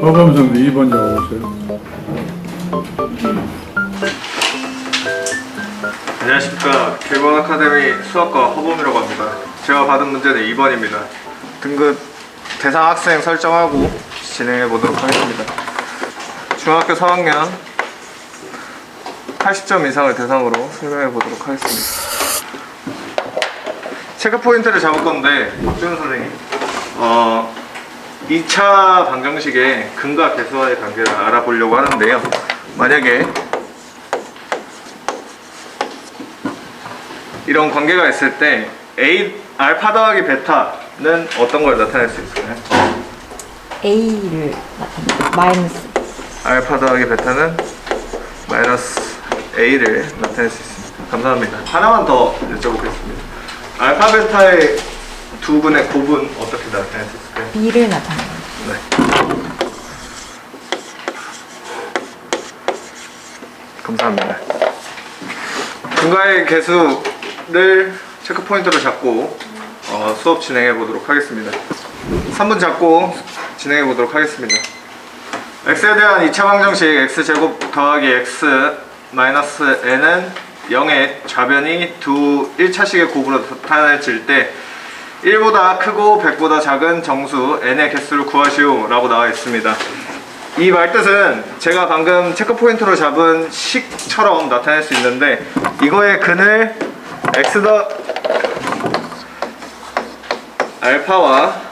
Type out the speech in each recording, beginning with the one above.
허감성도 2번 적어보세요. 안녕하십니까. 길본 아카데미 수학과 허범이라고 합니다. 제가 받은 문제는 2번입니다. 등급 대상 학생 설정하고 진행해 보도록 하겠습니다. 중학교 4학년 80점 이상을 대상으로 설명해 보도록 하겠습니다. 체크 포인트를 잡을 건데 박준호 선생님. 어 2차 방정식의 근과 계수와의 관계를 알아보려고 하는데요 만약에 이런 관계가 있을 때 A 알파 더하기 베타는 어떤 걸 나타낼 수 있을까요? A를 나타내 마이너스 알파 더하기 베타는 마이너스 A를 나타낼 수 있습니다. 감사합니다. 하나만 더 여쭤보겠습니다. 알파 베타의 두 분의 곱은 어떻게 나타낼 수 있을까요? B를 나타내요. 네. 감사합니다. 분가의 개수를 체크 포인트로 잡고 어, 수업 진행해 보도록 하겠습니다. 3분 잡고 진행해 보도록 하겠습니다. x에 대한 2차 방정식 x제곱 더하기 x 마이너스 n은 0의 좌변이 두 1차식의 곱으로 나타내질 때 1보다 크고 100보다 작은 정수 n의 개수를 구하시오 라고 나와 있습니다. 이 말뜻은 제가 방금 체크 포인트로 잡은 식처럼 나타낼 수 있는데 이거의 근을 x 더 알파와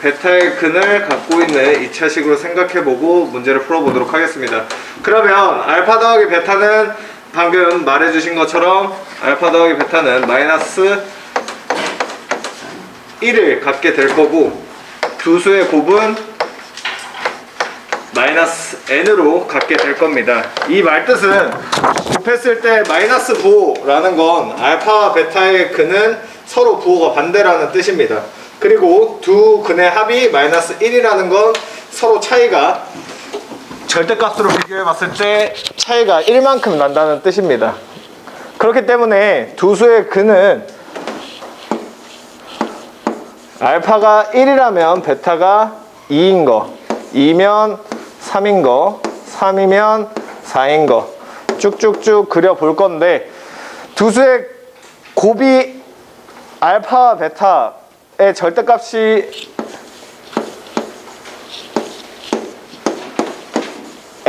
베타의 근을 갖고 있는 2차식으로 생각해보고 문제를 풀어보도록 하겠습니다. 그러면 알파 더하기 베타는 방금 말해주신 것처럼 알파 더하기 베타는 마이너스 1을 갖게 될 거고 두 수의 곱은 마이너스 n으로 갖게 될 겁니다. 이 말뜻은 곱했을 때 마이너스 부호라는 건 알파와 베타의 근은 서로 부호가 반대라는 뜻입니다. 그리고 두 근의 합이 마이너스 1이라는 건 서로 차이가 절대값으로 비교해 봤을 때 차이가 1만큼 난다는 뜻입니다. 그렇기 때문에 두 수의 근은 알파가 1이라면 베타가 2인 거, 2면 3인 거, 3이면 4인 거. 쭉쭉쭉 그려 볼 건데 두 수의 곱이 알파와 베타의 절대값이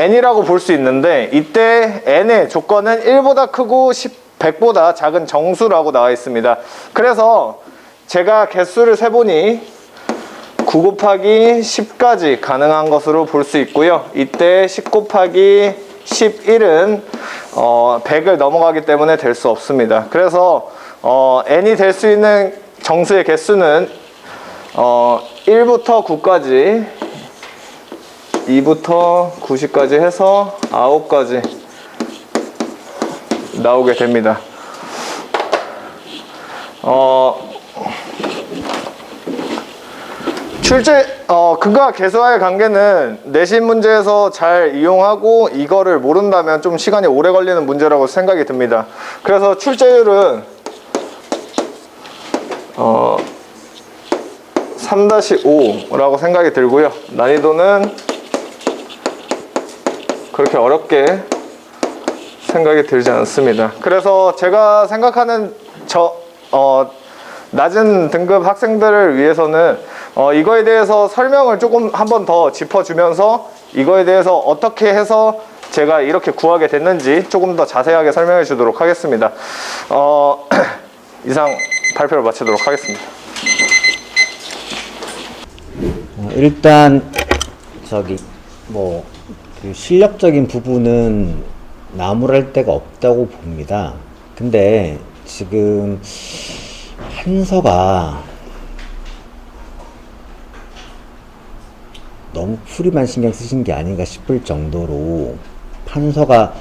n이라고 볼 수 있는데 이때 n의 조건은 1보다 크고 10, 100보다 작은 정수라고 나와 있습니다. 그래서 제가 개수를 세보니 9 곱하기 10까지 가능한 것으로 볼 수 있고요. 이때 10 곱하기 11은 어, 100을 넘어가기 때문에 될 수 없습니다. 그래서 어, n이 될 수 있는 정수의 개수는 어, 1부터 9까지 2부터 90까지 해서 9까지 나오게 됩니다. 어, 출제 어, 근과 계수와의 관계는 내신 문제에서 잘 이용하고 이거를 모른다면 좀 시간이 오래 걸리는 문제라고 생각이 듭니다. 그래서 출제율은 어, 3-5라고 생각이 들고요. 난이도는 그렇게 어렵게 생각이 들지 않습니다. 그래서 제가 생각하는 저 어, 낮은 등급 학생들을 위해서는 어, 이거에 대해서 설명을 조금 한 번 더 짚어주면서 이거에 대해서 어떻게 해서 제가 이렇게 구하게 됐는지 조금 더 자세하게 설명해 주도록 하겠습니다. 어, 이상 발표를 마치도록 하겠습니다. 어, 일단 저기 뭐 그 실력적인 부분은 나무랄 데가 없다고 봅니다. 근데 지금 한서가 너무 풀이만 신경 쓰신 게 아닌가 싶을 정도로 판서가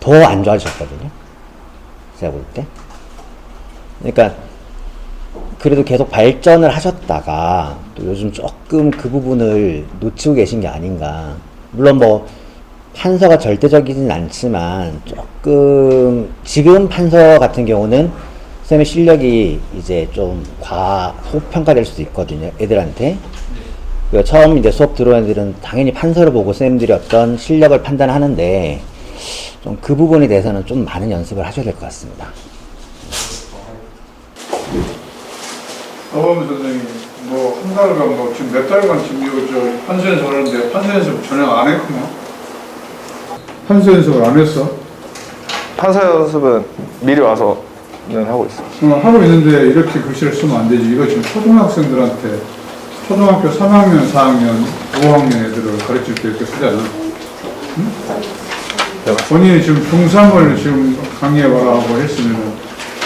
더 안 좋아지셨거든요. 제가 볼 때. 그러니까 그래도 계속 발전을 하셨다가 또 요즘 조금 그 부분을 놓치고 계신 게 아닌가. 물론 뭐 판서가 절대적이진 않지만 조금 지금 판서 같은 경우는 쌤의 실력이 이제 좀 과 소평가될 수도 있거든요. 애들한테. 그 처음 이제 수업 들어온 애들은 당연히 판서를 보고 쌤들이 어떤 실력을 판단하는데 좀 그 부분에 대해서는 좀 많은 연습을 하셔야 될 것 같습니다. 서범 선생님 뭐 한 달간 뭐 지금 몇 달간 지금 이거 저 판서 연습 하는데 판서 연습 전혀 안 했구나. 판서 연습을 안 했어. 판사 연습은 미리 와서는 하고 있어. 어, 하고 있는데 이렇게 글씨를 쓰면 안 되지. 이거 지금 초등학생들한테 초등학교 3학년, 4학년, 5학년 애들을 가르칠 때 이렇게 쓰잖아. 응? 본인이 지금 중3을 지금 강의해봐라 하고 했으면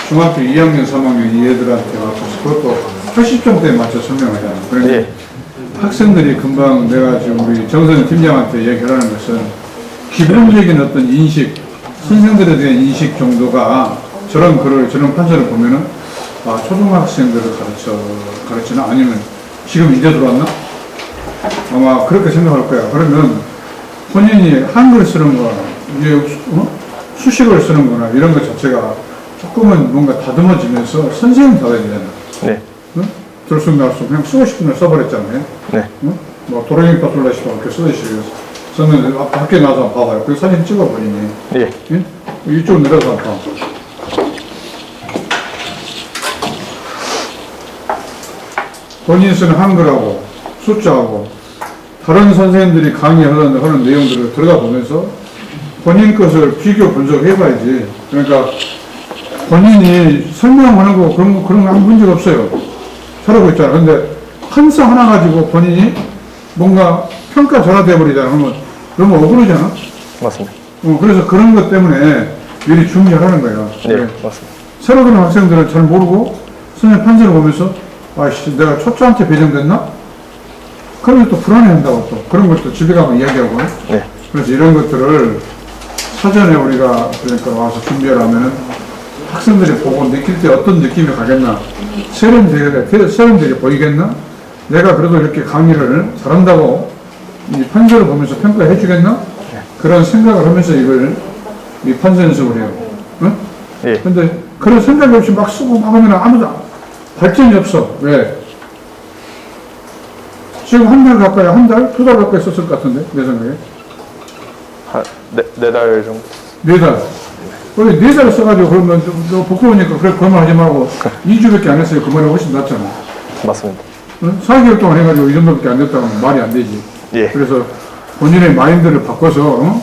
중학교 2학년, 3학년 이 애들한테 맞춰서 그것도 80점대에 맞춰 설명하잖아. 그러니까 예. 학생들이 금방 내가 지금 우리 정선 팀장한테 얘기를 하는 것은 기본적인 어떤 인식, 선생들에 대한 인식 정도가 저런 글을, 저런 판서를 보면은 아, 초등학생들을 가르쳐, 가르치나? 아니면 지금 이제 들어왔나? 아마 그렇게 생각할 거야. 그러면 본인이 한글 쓰는 거, 이제 수, 어? 수식을 쓰는 거나 이런 것 자체가 조금은 뭔가 다듬어지면서 선생님 다워야 되잖아. 네. 응? 들쑥날쑥 그냥 쓰고 싶은 걸 써버렸잖아요. 네. 응? 뭐 도레미 파솔라시도 이렇게 써주시고 썼는데 아, 밖에 나서 한번 봐봐요. 그 사진 찍어버리니. 예. 응? 이쪽 내려서 한번 봐. 본인 쓰는 한글하고 숫자하고 다른 선생님들이 강의하는 하는 내용들을 들여다보면서 본인 것을 비교 분석해봐야지. 그러니까 본인이 설명하는 거 그런 거 그런 거 아무 문제가 없어요. 잘하고 있잖아. 근데 한성 하나 가지고 본인이 뭔가 평가 전환돼 버리잖아. 그러면 너무 억울하잖아. 맞습니다. 어, 그래서 그런 것 때문에 미리 준비를 하는 거야. 네. 네. 맞습니다. 새로 들어온 학생들은 잘 모르고 선생님 판서를 보면서 아씨 내가 초짜한테 배정됐나? 그러면 또 불안해한다고 또 그런 것도 집에 가면 이야기하고 네. 그래서 이런 것들을 사전에 우리가 그러니까 와서 준비를 하면은 학생들이 보고 느낄 때 어떤 느낌이 가겠나 세련되게 세련되게 보이겠나 내가 그래도 이렇게 강의를 잘한다고 이 판서를 보면서 평가해 주겠나 그런 생각을 하면서 이걸 이 판서 연습을 해요 응? 예. 근데 그런 생각이 없이 막 쓰고 막 하면 아무도 발전이 없어. 왜? 지금 한 달 가까이, 한 달? 두 달 가까이 썼을 것 같은데, 내 생각에. 한 네 네달 정도. 네 달. 우리 네달 써가지고 그러면 좀, 좀 부끄러우니까 그래, 그만 하지 말고 2주밖에 안 했어요. 그만이 훨씬 낫잖아. 맞습니다. 응? 4개월 동안 해가지고 이 정도밖에 안 됐다면 말이 안 되지. 예. 그래서 본인의 마인드를 바꿔서, 어?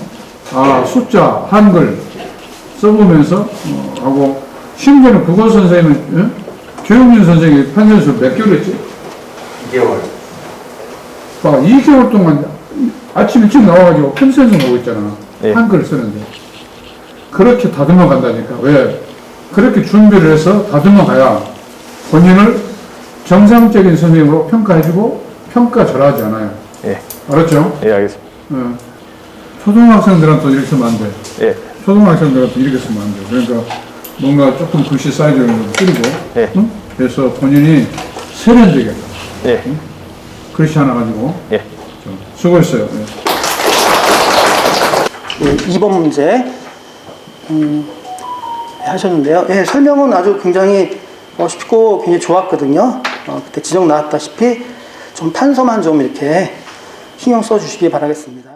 아, 숫자, 한글 써보면서, 어, 하고, 심지어는 국어 선생님은, 어? 조용민 선생님이 판전수 몇 개월 했지? 2개월. 봐, 2개월 동안 아침 일찍 나와가지고 편선생 하고 있잖아. 예. 한글 쓰는데. 그렇게 다듬어 간다니까. 왜? 그렇게 준비를 해서 다듬어 가야 본인을 정상적인 선생님으로 평가해주고 평가절하지 않아요. 예. 알았죠? 예, 알겠습니다. 어. 초등학생들한테 이렇게 쓰면 안 돼. 예. 초등학생들한테 이렇게 쓰면 안 돼. 그러니까 뭔가 조금 글씨 사이즈를 좀 줄이고, 예. 응? 그래서 본인이 세련되게 예. 글씨 하나 가지고 예. 좀 수고했어요. 예. 네, 2번 문제 음, 하셨는데요. 예, 설명은 아주 굉장히 어, 쉽고 굉장히 좋았거든요. 어, 그때 지적 나왔다시피 좀 판서만 좀 이렇게 신경 써 주시기 바라겠습니다.